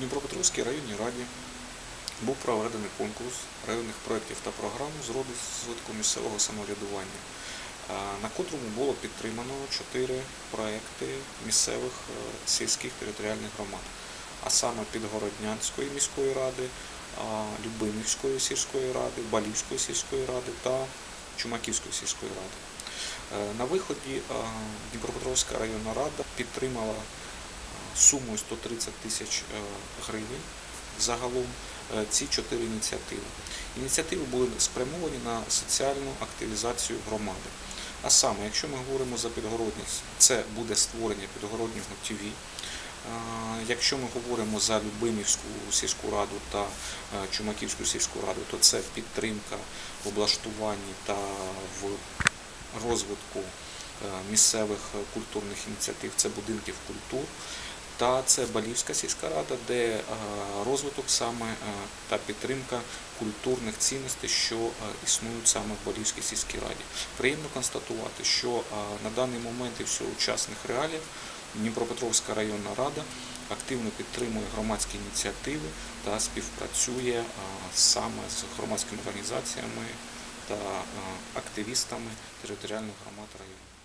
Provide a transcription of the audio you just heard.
Дніпропетровській районній раді був проведений конкурс районних проєктів та програм з розвитку місцевого самоврядування, на котрому було підтримано чотири проекти місцевих е, сільських територіальних громад, а саме Підгороднянської міської ради, Любимівської сільської ради, Балівської сільської ради та Чумаківської сільської ради. Е, На виході Дніпропетровська районна рада підтримала сумою 130 тисяч е, гривень загалом е, ці чотири ініціативи. Ініціативи були спрямовані на соціальну активізацію громади. А саме, якщо ми говоримо за підгородність, це буде створення підгороднього ТВ. Е, Якщо ми говоримо за Любимівську сільську раду та Чумаківську сільську раду, то це підтримка в облаштуванні та в розвитку місцевих культурних ініціатив, це будинків культур. Та це Балівська сільська рада, де е, розвиток саме е, та підтримка культурних цінностей, що е, існують саме в Балівській сільській раді. Приємно констатувати, що на даний момент і в сучасних реаліях Дніпропетровська районна рада активно підтримує громадські ініціативи та співпрацює саме з громадськими організаціями та активістами територіальних громад району.